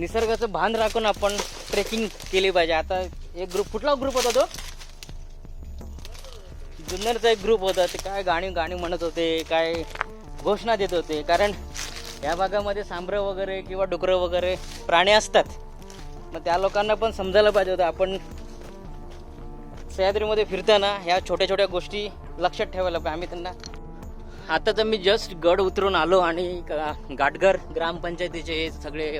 निसर्गाचं भान राखून आपण ट्रेकिंग केली पाहिजे. आता एक ग्रुप कुठला ग्रुप होता तो? जुन्नरचा एक ग्रुप होता. ते काय गाणी गाणी म्हणत होते काय घोषणा देत होते. कारण या भागामध्ये सांभरं वगैरे किंवा डुकरं वगैरे प्राणी असतात. मग त्या लोकांना पण समजायला पाहिजे होतं. आपण सह्याद्रीमध्ये फिरताना ह्या छोट्या छोट्या गोष्टी लक्षात ठेवायला पाहिजे. आम्ही त्यांना आता तर मी जस्ट गड उतरून आलो आणि गाटघर घाटघर ग्रामपंचायतीचे सगळे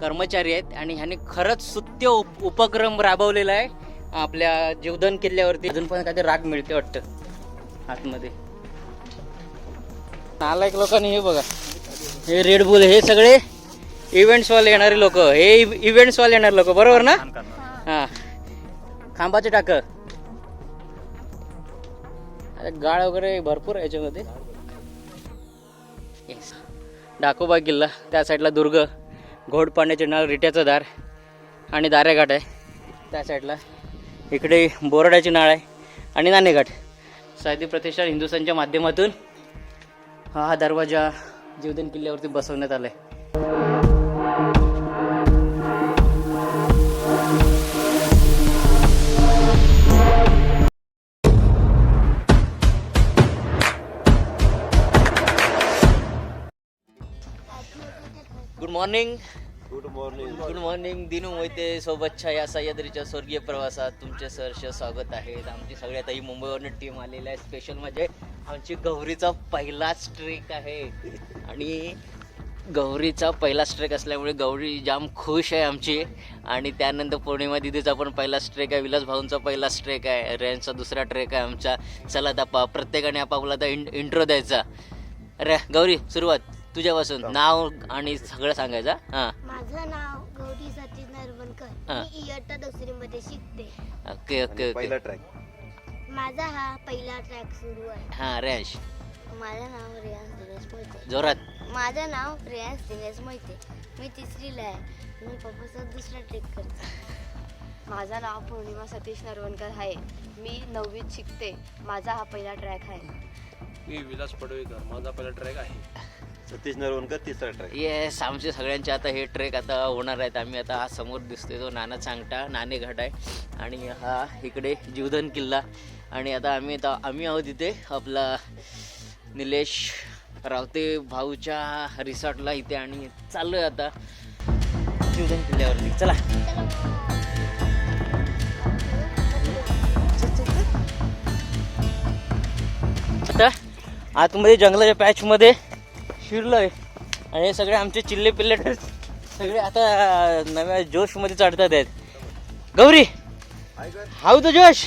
कर्मचारी आहेत आणि ह्याने खरंच सुत्य उप उपक्रम राबवलेला आहे. आपल्या जीवधन किल्ल्यावरती अजून पण काहीतरी राग मिळते वाटतं आतमध्ये. नालायक लोकांनी हे बघा हे रेड बुल हे सगळे इव्हेंट्सवाले येणारे लोक हे इव्हेंट्सवाले येणारे लोक बरोबर ना? हां. खांबाचे टाक. अरे गाळ वगैरे भरपूर याच्यामध्ये. डाकोबा किल्ला त्या साईडला दुर्ग. घोड पाण्याचे नाळ रिट्याचं दार आणि दारेघाट आहे. त्या साईडला. इकडे बोरडाची नाळ आहे आणि नाणेघाट साहित्य प्रतिष्ठान हिंदुस्थानच्या माध्यमातून हा दरवाजा जीवदान किल्ल्यावरती बसवण्यात आला आहे good morning good morning good morning Dinu Mohite सोबतच्या या सह्याद्रीच्या स्वर्गीय प्रवासात तुमचे सहर्ष स्वागत आहे. आमची सगळ्यात ही मुंबईवरून टीम आलेली आहे स्पेशल म्हणजे आमची गौरीचा पहिलाच ट्रेक आहे. आणि गौरीचा पहिलाच ट्रेक असल्यामुळे गौरी जाम खुश आहे आमची. आणि त्यानंतर पौर्णिमा दिदीचा पण पहिलाच ट्रेक आहे. विलास भाऊंचा पहिलाच ट्रेक आहे. रेनचा दुसरा ट्रेक आहे आमचा. चला आता पा प्रत्येकाने आपापला आता इंट्रो द्यायचा. अरे गौरी सुरुवात. तुझ्यापासून नाव आणि सगळं सांगायचं हां? माझं नाव गौरी सतीश नरवणकर. हा. मी इयत्ता दुसरी मध्ये शिकते. Okay okay okay. पहिला ट्रॅक माझा हा पहिला ट्रॅक सुरू आहे. हां रॅश माझं नाव रियाज दिनेश मोहिते. जोरात. माझं नाव रियाज दिनेश मोहिते. मी तिसरीला आहे. मी पप्पाचा दुसरा ट्रेक करते. माझं नाव पौर्णिमा सतीश नरवणकर आहे. मी नववीत शिकते. माझा हा पहिला ट्रॅक आहे. मी विलास पडवेकर. माझा पहिला ट्रॅक आहे. सतीश नरवणकर तिसरा ट्रॅक येस आमचे सगळ्यांचे आता हे ट्रेक आता होणार आहेत. आम्ही आता हा समोर दिसतोय तो नाना चांगटा नाणेघाट आहे. आणि हा इकडे जीवधन किल्ला. आणि आता आम्ही आता आम्ही आहोत इथे आपला निलेश रावते भाऊच्या रिसॉर्टला इथे. आणि चाललो आहे आता जीवधन किल्ल्यावरती. चला. आता आतमध्ये जंगलाच्या पॅचमध्ये शिरलोय. आणि हे सगळे आमचे चिल्ले पिल्ले सगळे आता नव्या जोशमध्ये चढतात आहेत. गौरी हाऊ तो जोश?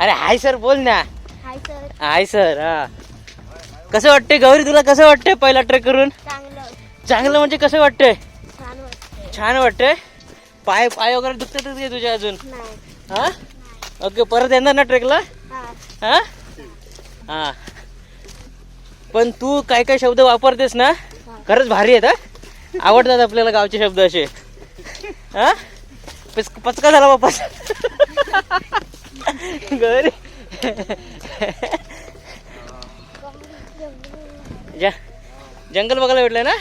अरे हाय सर बोल ना. Hi sir. हाय सर हा. कसं वाटते गौरी तुला कसं वाटतंय पहिला ट्रेक करून? चांगलं. चांगलं म्हणजे कसं वाटतंय? छान वाटतं छान वाटतंय? पाय पाय वगैरे दुखतातच घे तुझ्या अजून? नाही. हा? ओके परत येणार ना ट्रेकला? हा? हा. पण तू काय काय शब्द वापरतेस ना खरंच भारी आहेत हा? आवडतात आपल्याला गावचे शब्द असे. हा? पच पचका झाला वापस गरी. जा जंगल बघायला भेटलं ना?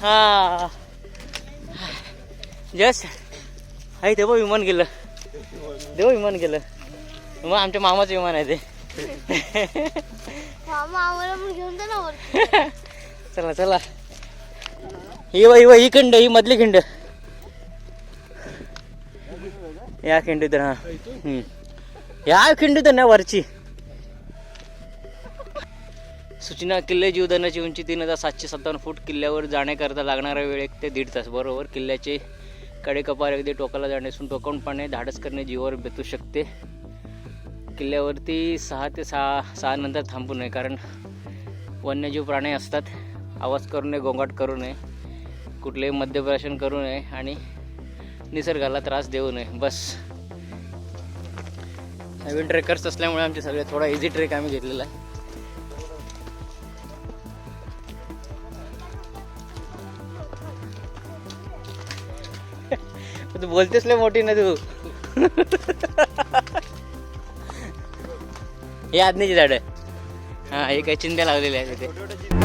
हा. जस. हाय ते बघ विमान गेलं. देव विमान गेलं. मग आमच्या मामाचं विमान आहे ते. मामा आम्हाला मग घेऊन जा ना वर चला चला. ही वा ही ही खिंड ही मधली खिंड. या खिंडीतून हा या खिंडीतून ना वरची. सूचना किल्ले जीवधनाची उंची तीन हजार सातशे सत्तावन्न फूट किल्ल्यावर जाण्याकरता लागणारा वेळ एक ते दीड तास. बरोबर किल्ल्याचे कडेकपार अगदी टोकाला जाण्यासून टोकावूनपणे धाडस करणे जीवावर बेतू शकते. किल्ल्यावरती सहा ते सहा सहा नंतर थांबू नये कारण वन्यजीव प्राणी असतात. आवाज करू नये गोंगाट करू नये कुठलेही मद्यप्राशन करू नये आणि निसर्गाला त्रास देऊ नये. बस. नवीन ट्रेकर्स असल्यामुळे आमचे सगळे थोडा इझी ट्रेक आम्ही घेतलेला आहे. तू बोलतेस लय मोठी ना तू. हे आज्ञेचे झाड. आहे हा हे काही चिंत्या लावलेले आहेत तिथे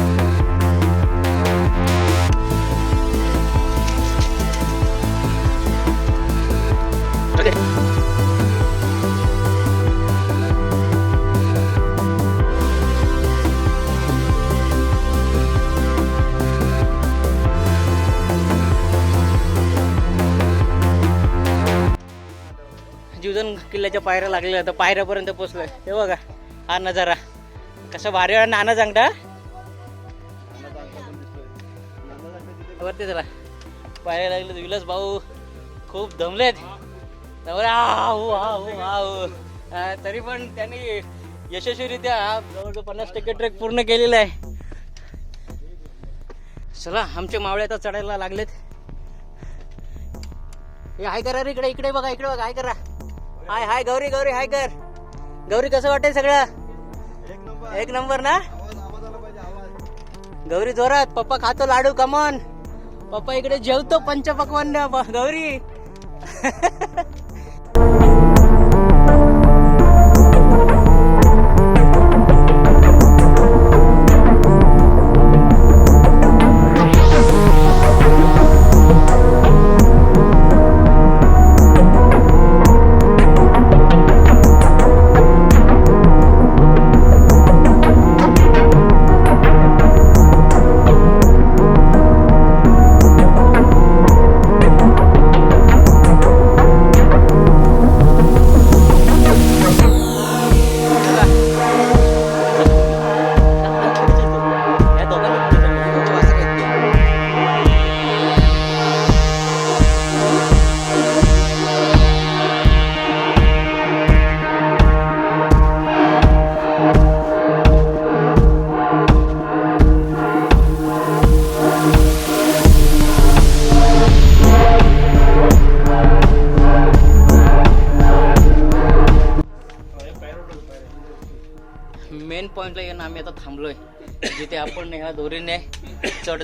जीवन किल्ल्याच्या पायऱ्या लागलेल्या आता पायऱ्यापर्यंत पोचलोय. हे बघा. हा नजारा कसं भारी वाटत नाना सांगता? वरती चला पाहायला लागलं विलास भाऊ खूप दमलेत. त्यामुळे तरी पण त्यांनी यशस्वीरित्या जवळजवळ पन्नास टक्के ट्रेक पूर्ण केलेला आहे. चला आमचे मावळे आता चढायला लागलेत. हे हाय करा रे इकडे इकडे बघा इकडे बघा हाय करा. हाय हाय गौरी गौरी हाय कर. गौरी कसं वाटेल सगळं? एक नंबर ना? गौरी जोरात. पप्पा खातो लाडू कमन पप्पा इकडे जेवतो पंचपक्वान गौरी.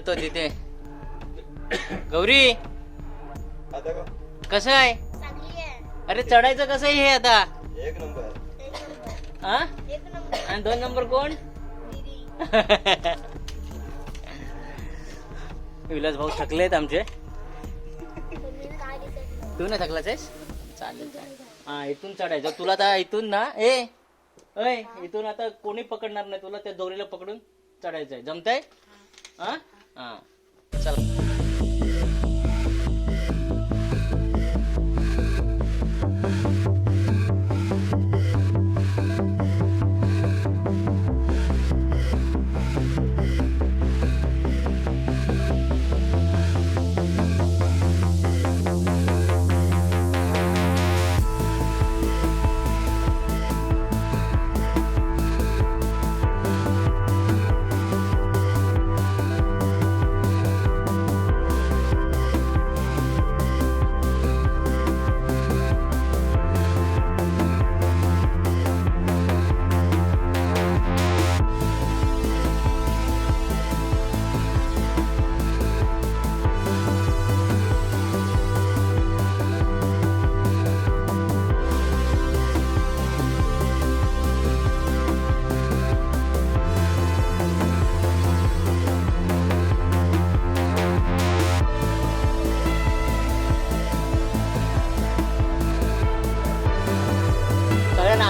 चढतो तिथे. गौरी कसं आहे? अरे चढायचं कसं आहे हे आता? एक नंबर हा आणि दोन नंबर कोण? विलास भाऊ थकलेत आमचे. तू नाही थकलाच आहेस? चालेल चालेल. हा इथून चढायचं. तुला आता इथून ना ए अय इथून आता कोणी पकडणार नाही तुला? त्या दोरीला पकडून चढायचंय. जमतंय? हा हा. चला.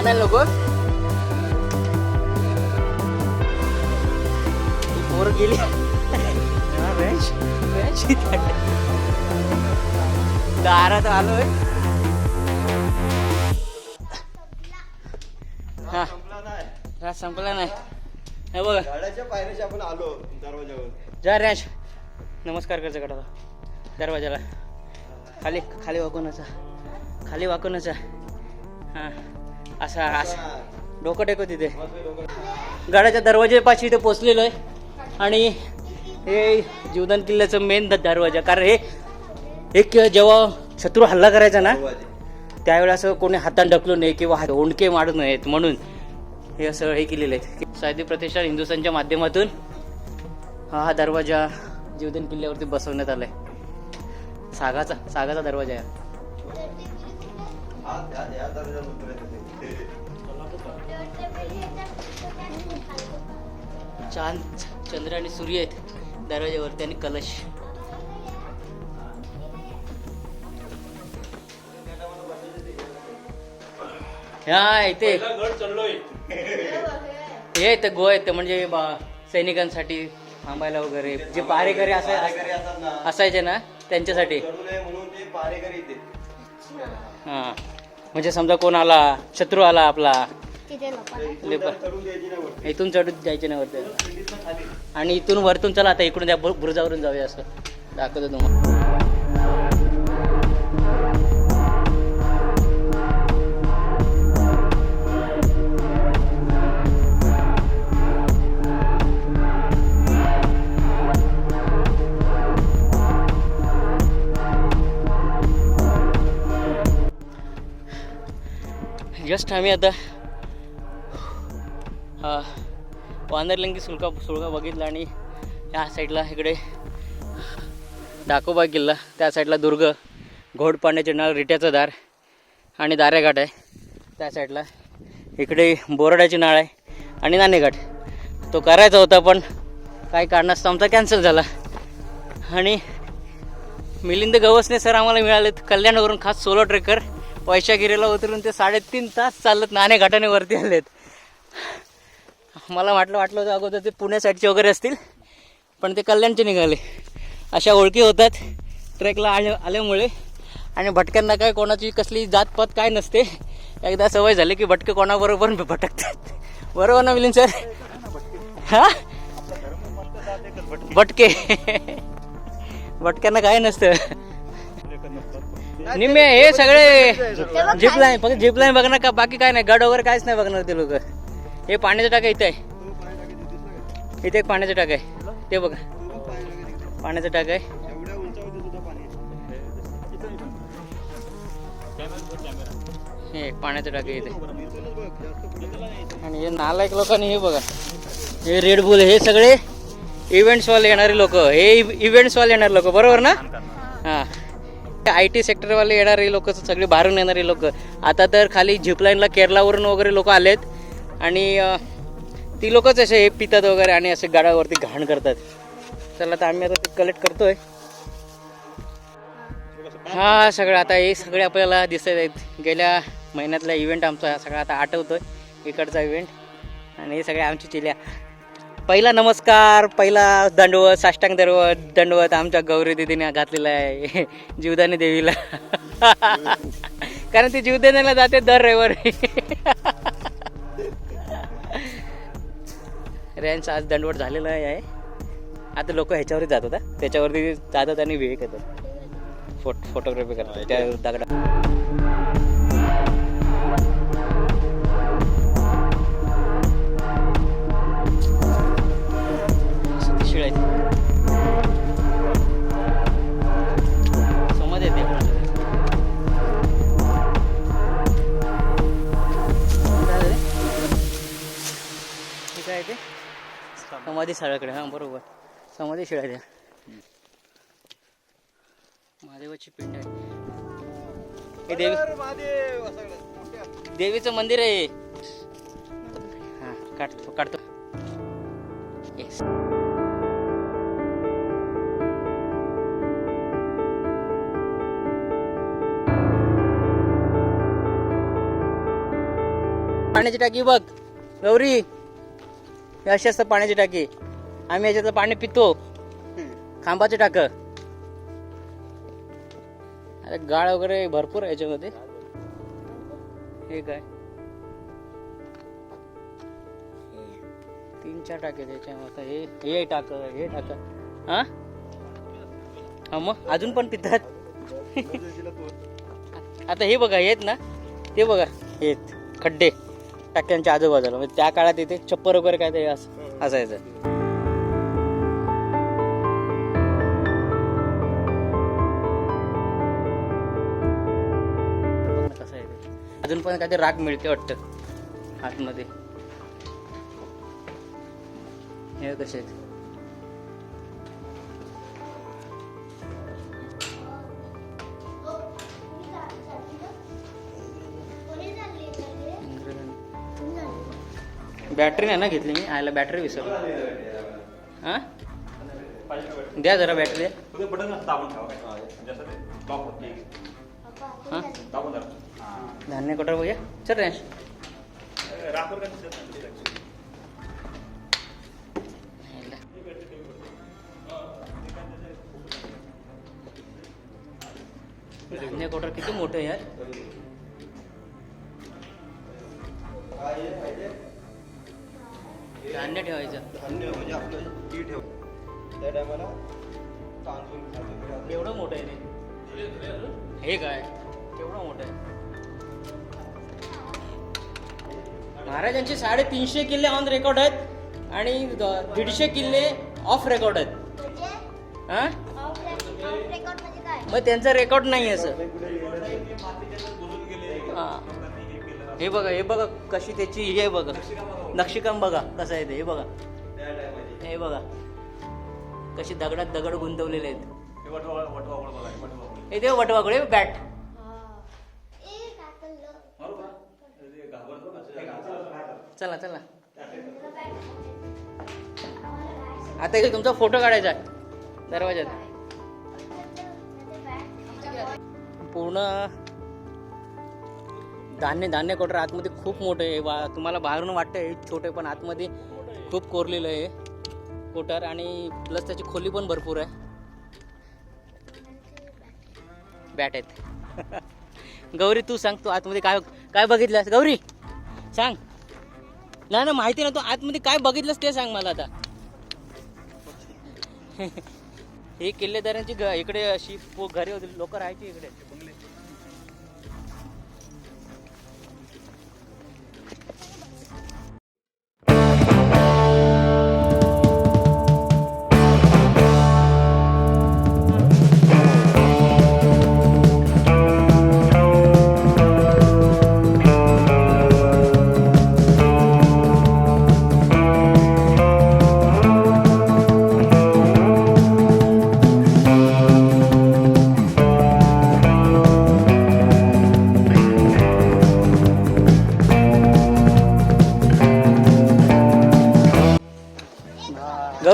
आणायला नको पोरं गेली. दारात आलोय हा हा, संपला नाही हे बघा गाड्याच्या पायऱ्याच्या आपण आलो दरवाजावर जा रॅश नमस्कार करचं कडा दरवाजाला खाली खाली वाकूनचा खाली वाकूनचा हां असा असं. डोकं टेको तिथे. गडाच्या दरवाजेपाशी इथे पोचलेलो आहे. आणि हे जीवदान किल्ल्याचं मेन दरवाजा. कारण हे एक जेव्हा शत्रू हल्ला करायचा ना त्यावेळेला असं कोणी हातात ढकलू नये किंवा हात ओंडके मारू नयेत म्हणून हे असं हे केलेलं आहे. साहित्य प्रतिष्ठान हिंदुस्थानच्या माध्यमातून हा हा दरवाजा जीवदान किल्ल्यावरती बसवण्यात आलाय. सागाचा सागाचा दरवाजा आहे. चांद चंद्र आणि सूर्य आहेत. दरवाज्यावरती आणि कलश. हा इथे. हे ते गो आहेत ते म्हणजे बा- सैनिकांसाठी थांबायला वगैरे. जे पारेकरी असाय असायचे ना त्यांच्यासाठी. हा. म्हणजे समजा कोण आला शत्रू आला आपला इथून चढून जायचे नाही वरती. आणि इथून वरतून चला आता इकडून त्या बुरुजावरून जाऊया असं. दाखवतो तुम्हाला. जस्ट आम्ही आता हा वानरलिंगी सुलका सुळका बघितला आणि या साईडला इकडे डाकोबा किल्ला त्या साईडला दुर्ग घोड पाण्याचे नाळ रिट्याचं दार आणि दारेघाट आहे. त्या साईडला इकडे बोरडाची नाळ आहे आणि नाणेघाट. तो करायचा होता पण काही कारणास्तव आमचा कॅन्सल झाला. आणि मिलिंद गवसने सर आम्हाला मिळालेत कल्याणवरून खास सोलो ट्रेकर पैशागिरीला उतरून ते साडेतीन तास चालत नाणे घाटाने वरती आलेत. मला वाटलं वाटलं होतं अगोदर ते पुण्या साईडचे वगैरे असतील पण ते कल्याणचे निघाले. अशा ओळखी होतात ट्रेकला आले आल्यामुळे. आणि भटक्यांना काय कोणाची कसली जातपात काय नसते. एकदा सवय झाली की भटके कोणाबरोबर भटकतात. बरोबर ना मिलिंद सर हा? भटके. भटक्यांना काय नसतं. निम्मे हे सगळे झिप लाईन फक्त झिप लाईन बघणार का? बाकी काय नाही. गड वगैरे काहीच नाही बघणार ते लोक. हे पाण्याचं टाका इथं. आहे इथे एक पाण्याचं टाक आहे. ते बघा. पाण्याचं टाक आहे. हे पाण्याचं टाक इथे. आणि हे नालायक लोकांनी हे बघा. हे रेड बुल हे सगळे इव्हेंट्सवाले येणारे लोक. हे इव्हेंट्सवाले येणारे लोक. बरोबर ना? हां. आय टी सेक्टरवाले येणारे लोक सगळे बाहेरून येणारे लोक. आता तर खाली झिपलाईनला केरलावरून वगैरे लोक आलेत. आणि ती लोकच असे हे पितात वगैरे आणि असे गाड्यावरती घाण करतात. चला तर आम्ही आता ते कलेक्ट करतोय. हा सगळं आता हे सगळे आपल्याला दिसत आहेत. गेल्या महिन्यातला इव्हेंट आमचा सगळा आता आठवतोय. इकडचा इव्हेंट आणि हे सगळे आमची चिल्या. पहिला नमस्कार पहिला दंडवत साष्टांग दंडवत दंडवत आमच्या गौरी दिदीने घातलेला आहे. जीवदानी देवीला. कारण ती जीवदानीला जाते दर रविवारी. रेंज आज दंडवत झालेला आहे. आता लोक ह्याच्यावरती जात होता. त्याच्यावरती जातात आणि विवेक येतात फोट फोटोग्राफी करतात. त्या दगडा साळाकडे हां बरोबर. समाधी शिळा द्या. महादेवाची पिंड आहे. हे देवी. देवीचं मंदिर आहे. हा काढतो काढतो. येस पाण्याची टाकी बघ. गौरी अशी असतं पाण्याची टाकी. आम्ही याच्यातलं पाणी पितो. खांबाचे टाक. अरे गाळ वगैरे भरपूर आहे याच्यामध्ये. हे काय? तीन चार टाके त्याच्यामध्ये हे हे टाक हे टाक. हा? हा मग? अजून पण पितात? आता हे बघा आहेत ना? ते बघा आहेत, खड्डे. टाक्यांच्या आजूबाजूला. म्हणजे त्या काळात इथे छप्पर वगैरे काय ते असं असायचं. अजून पण ते राग मिळते वाटतं. आतमध्ये हे कसे आहेत? बॅटरी नाही ना घेतली मी? आयला बॅटरी विसरलो. हा? द्या जरा बॅटरी. द्या हा धान्य कोटर बघूया चल रे धान्य कोटर किती मोठं यार? धान्य ठेवायचं. धान्य म्हणजे आपलं ती ठेव. त्या टायमाला तांदूळ एवढं मोठं आहे हे काय? केवढं मोठं आहे. महाराजांचे साडेतीनशे किल्ले ऑन रेकॉर्ड आहेत आणि दीडशे किल्ले ऑफ रेकॉर्ड आहेत. म्हणजे हा ऑफ रेकॉर्ड म्हणजे काय? मग त्यांचा रेकॉर्ड नाही असं हा. हे बघा हे बघा कशी त्याची हे बघा. नक्षीकाम बघा कसं आहे ते हे बघा. हे बघा. कशी दगडात दगड गुंतवलेले आहेत. हे ते वटवाकडे बॅट ए काकल्लं चला चला. आता इथे तुमचा फोटो काढायचा आहे दरवाजात पूर्ण धान्य धान्य कोटर आतमध्ये खूप मोठं आहे. वा तुम्हाला बाहेरून वाटतंय छोटे पण आतमध्ये खूप कोरलेलं आहे. कोटर आणि प्लस त्याची खोली पण भरपूर आहे. बॅट आहेत. गौरी तू सांग तू आतमध्ये काय काय बघितलंस? गौरी सांग. नाही ना माहिती ना तू आतमध्ये काय बघितलंस ते सांग मला आता. हे किल्लेदारांची इकडे अशी पो- घरे होती लोक राहायची इकडे.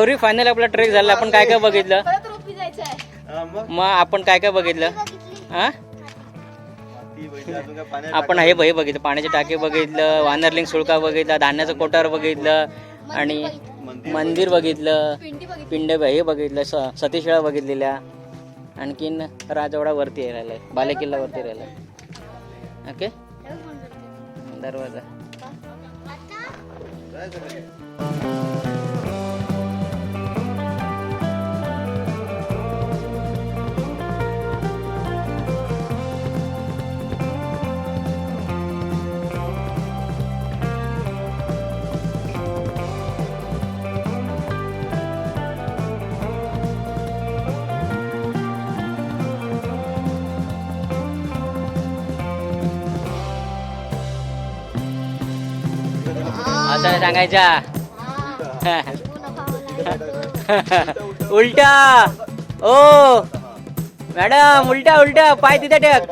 गौरी फायनल आपला ट्रेक झाला आपण काय काय बघितलं? परत रोपी जायचं आहे मग? मग आपण काय काय बघितलं? हा? आपण हे हे बघितलं पाण्याचे टाके बघितलं वानरलिंग सुळका बघितलं धान्याचं कोटार बघितलं आणि मंदिर बघितलं पिंडी बघितली. पिंड हे बघितलं स सतीशाळा बघितलेल्या आणखीन राजवाडा वरती राहिलाय बालेकिल्ला वरती राहिलाय. ओके? दरवाजा. जायचं का? असं नाही सांगायच्या. उलटा ओ. मॅडम उलटा उलटा पाय तिथे टेक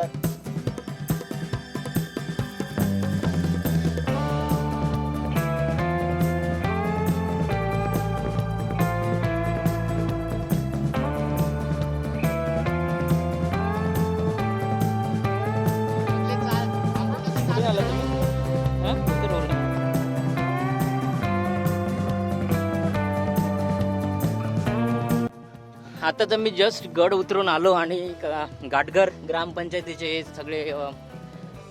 आता तर मी जस्ट गड उतरून आलो आणि घाटघर ग्रामपंचायतीचे हे सगळे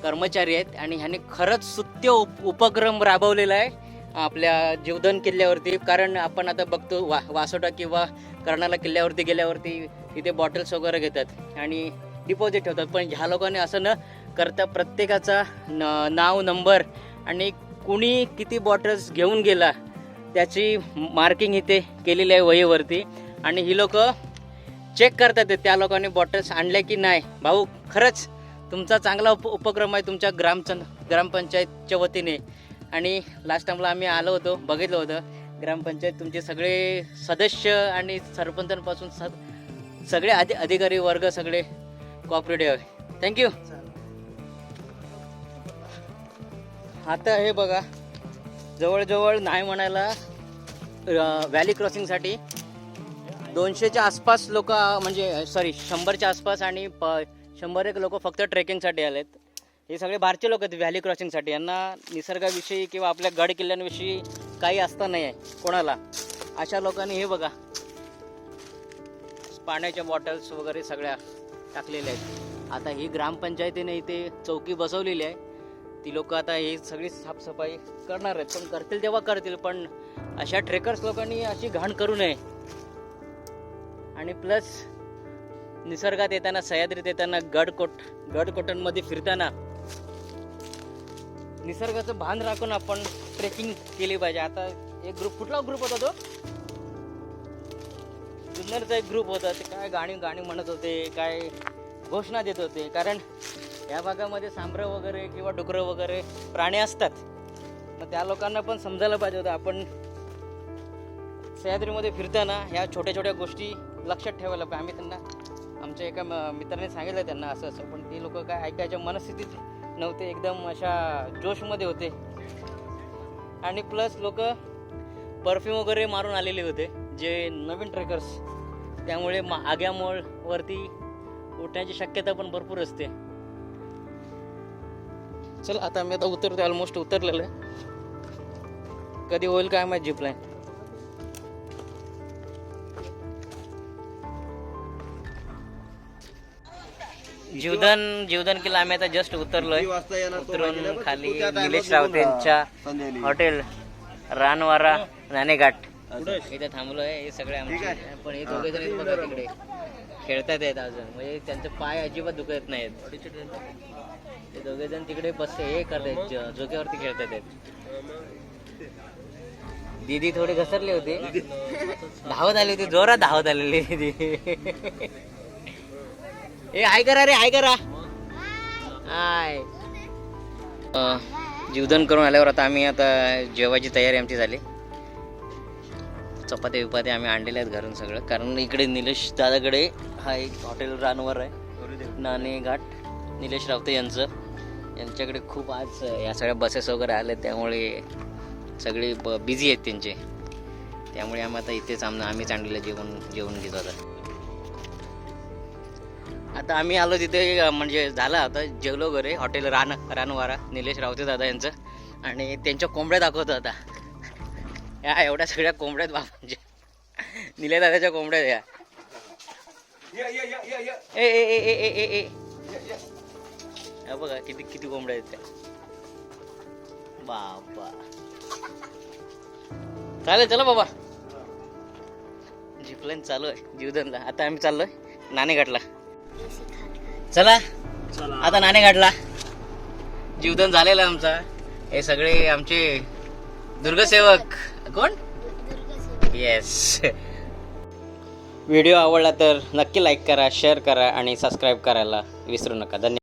कर्मचारी आहेत आणि ह्याने खरंच सुत्य उप उपक्रम राबवलेला आहे आपल्या जीवधन किल्ल्यावरती. कारण आपण आता बघतो वा वासोटा किंवा कर्नाला किल्ल्यावरती गेल्यावरती तिथे बॉटल्स वगैरे घेतात आणि डिपॉझिट ठेवतात. पण ह्या लोकांनी असं न करता प्रत्येकाचा न नाव नंबर आणि कुणी किती बॉटल्स घेऊन गेला त्याची मार्किंग इथे केलेली आहे वहीवरती. आणि ही लोक चेक करतात ते. त्या लोकांनी बॉटल्स आणल्या की नाही. भाऊ खरंच तुमचा चांगला उप उपक्रम आहे तुमच्या ग्रामचं ग्रामपंचायतच्या वतीने. आणि लास्ट टाइमला आम्ही आलो होतो बघितलं होतं. ग्रामपंचायत तुमचे सगळे सदस्य आणि सरपंचांपासून स सगळे अधि अधिकारी वर्ग सगळे कॉपरेटिव्ह आहे. थँक्यू आता हे बघा जवळजवळ नाही म्हणायला व्हॅली क्रॉसिंगसाठी दोनशेच्या आसपास लोक म्हणजे सॉरी शंभरच्या आसपास आणि प शंभर एक लोक फक्त ट्रेकिंगसाठी आलेत. हे सगळे भारतीय लोक आहेत व्हॅली क्रॉसिंगसाठी. यांना निसर्गाविषयी किंवा आपल्या गड किल्ल्यांविषयी काही असता नाही आहे कोणाला? अशा लोकांनी हे बघा. पाण्याच्या बॉटल्स वगैरे सगळ्या टाकलेल्या आहेत. आता ही ग्रामपंचायतीने इथे चौकी बसवलेली आहे. ती लोक आता ही सगळी साफसफाई करणार आहेत. पण करतील तेव्हा करतील पण अशा ट्रेकर्स लोकांनी अशी घाण करू नये. आणि प्लस निसर्गात येताना सह्याद्रीत येताना गडकोट गडकोटांमध्ये फिरताना निसर्गाचं भान राखून आपण ट्रेकिंग केली पाहिजे. आता एक ग्रुप कुठला ग्रुप होता तो? जुन्नरचा एक ग्रुप होता. ते काय गाणी गाणी म्हणत होते काय घोषणा देत होते. कारण या भागामध्ये सांबरं वगैरे किंवा डुकरं वगैरे प्राणी असतात. मग त्या लोकांना पण समजायला पाहिजे होतं. आपण सह्याद्रीमध्ये फिरताना ह्या छोट्या छोट्या गोष्टी लक्षात ठेवायला पाहिजे. आम्ही त्यांना आमच्या एका म- मित्राने सांगितलं त्यांना असं असं पण ते लोक काय ऐकायच्या मनस्थितीत नव्हते एकदम अशा जोशमध्ये होते. आणि प्लस लोक परफ्यूम वगैरे मारून आलेले होते जे नवीन ट्रेकर्स त्यामुळे मा आग्यामोळ वरती उठण्याची शक्यता पण भरपूर असते. चल आता मी आता उतरतो ऑलमोस्ट उतरलेलं आहे. कधी होईल काय माहिती जिपलाय जीवदान जीवदान केलं. आम्ही आता जस्ट उतरलोय. उतरून खाली निलेश निघून यांच्या. हॉटेल रानवारा नाणेघाट. इथे थांबलोय. हे सगळे आमचे. पण हे दोघे जण बघा तिकडे. खेळतात आहेत अजून. म्हणजे त्यांचे पाय अजिबात दुखत नाहीत. ते दोघे जण तिकडे बसते हे करतात ज- झोक्यावरती खेळतात आहेत दीदी थोडी घसरली होती. धावत आली होती. जोरात धावत आलेली दीदी. ए हाय करा रे हाय करा. हाय. अं, जीवदान करून आल्यावर आता आम्ही आता जेवायची तयारी आमची झाली. चपात्या विपात्या आम्ही आणलेल्या आहेत घरून सगळं. कारण इकडे निलेश दादाकडे हा एक हॉटेल रानवर आहे. नाणे घाट निलेश रावते यांचं. यांच्याकडे खूप आज या सगळ्या बसेस वगैरे आल्या त्यामुळे सगळे ब बिझी आहेत त्यांचे. त्यामुळे आम्ही आता इथेच आम आम्हीच आणलेलं जेवण जेवण घेतो आता. आता आम्ही आलो तिथे म्हणजे झालं आता जेवलो वगैरे हॉटेल रान रानवारा निलेश रावते दादा यांचं. आणि त्यांच्या कोंबड्या दाखवतो आता. या एवढ्या सगळ्या कोंबड्या आहेत बाबांच्या निले दादाच्या कोंबड्या या. ए ए ए ए ए ए ए. हा बघा किती किती कोंबड्या आहेत त्या. बाबा. चालेल चला बाबा. जिपलाईन चालू आहे जीवदनला. आता आम्ही चाललोय नाणेघाटला. चला. आता नाणेघाटला जीवदन झालेलं आहे आमचा. हे सगळे आमचे दुर्गसेवक. कोण? येस व्हिडिओ आवडला तर नक्की लाईक करा शेअर करा आणि सबस्क्राईब करायला विसरू नका. धन्यवाद.